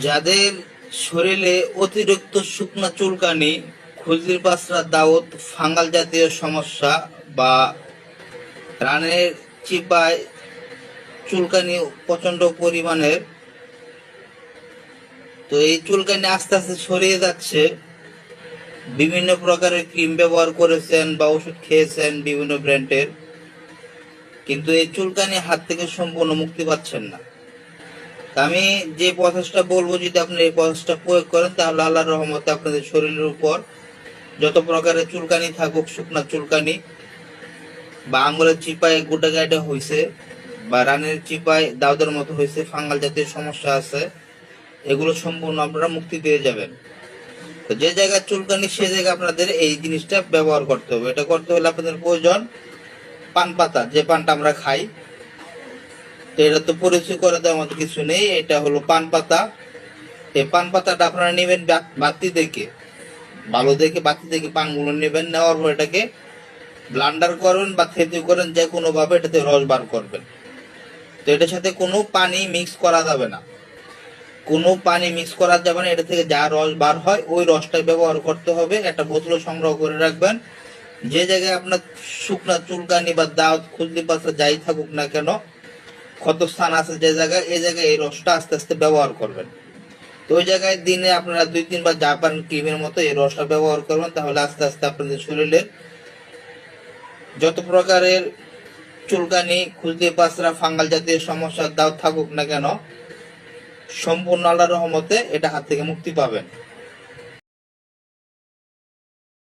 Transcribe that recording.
যাদের শরীরে অতিরিক্ত শুকনো চুলকানি, খুজলির পাসরা দাউদ, ফাঙ্গাল জাতীয় সমস্যা বা রানের চিপায় চুলকানি প্রচণ্ড পরিমাণের, তো এই চুলকানি আস্তে আস্তে সরিয়ে যাচ্ছে। বিভিন্ন প্রকারের ক্রিম ব্যবহার করেছেন বা ওষুধ খেয়েছেন বিভিন্ন ব্র্যান্ডের, কিন্তু এই চুলকানি হাত থেকে সম্পূর্ণ মুক্তি পাচ্ছেন না। আমি যে প্রসেসটা বলব, যদি আপনি এই প্রসেসটা প্রয়োগ করেন, তাহলে আল্লাহর রহমতে আপনাদের শরীরের উপর যত প্রকারের চুলকানি থাকুক, শুকনা চুলকানি, বা আঙুলের চিপায় গোটা গাইডে হয়েছে বা রানের চিপায় দাউদের মতো হয়েছে ফাঙ্গাল জাতীয় সমস্যা আছে, এগুলো সম্পূর্ণ আপনারা মুক্তি পেয়ে যাবেন। তো যে জায়গায় চুলকানি, সে জায়গায় আপনাদের এই জিনিসটা ব্যবহার করতে হবে। এটা করতে হলে আপনাদের প্রয়োজন পান পাতা, যে পানটা আমরা খাই তো এটা তো পরিচয় করে দেওয়ার মতো কিছু নেই, এটা হলো পান পাতা। এই পান পাতাটা আপনারা নেবেন বাতি দেখে ভালো দেখে বাতি দেখে পানগুলো নেবেন, নেওয়ার পর এটাকে ব্লান্ডার করবেন বা থেতু করেন, যে কোনোভাবে এটাতে রস বার করবেন। তো এটার সাথে কোনো পানি মিক্স করা যাবে না। কোনো পানি মিক্স করা যাবে না, এটা থেকে যা রস বার হয়, ওই রসটাই ব্যবহার করতে হবে। একটা বোতলে সংগ্রহ করে রাখবেন। যে জায়গায় আপনার শুকনা চুলকানি বা দাঁত, খুজলি পাতা যাই থাকুক না কেন ক্ষত স্থান আছে যে জায়গায়, এই জায়গায় এই রসটা আস্তে আস্তে ব্যবহার করবেন। তো ওই জায়গায় দিনে আপনারা দুই তিনবার জাপান ক্রিমের মতো এই রসটা ব্যবহার করবেন, তাহলে আস্তে আস্তে আপনাদের শরীরের যত প্রকারের চুলকানি, খুজলি পাসরা ফাঙ্গাল জাতীয় সমস্যা দাও থাকুক না কেন, সম্পূর্ণ আল্লাহর রহমতে এটা হাত থেকে মুক্তি পাবেন।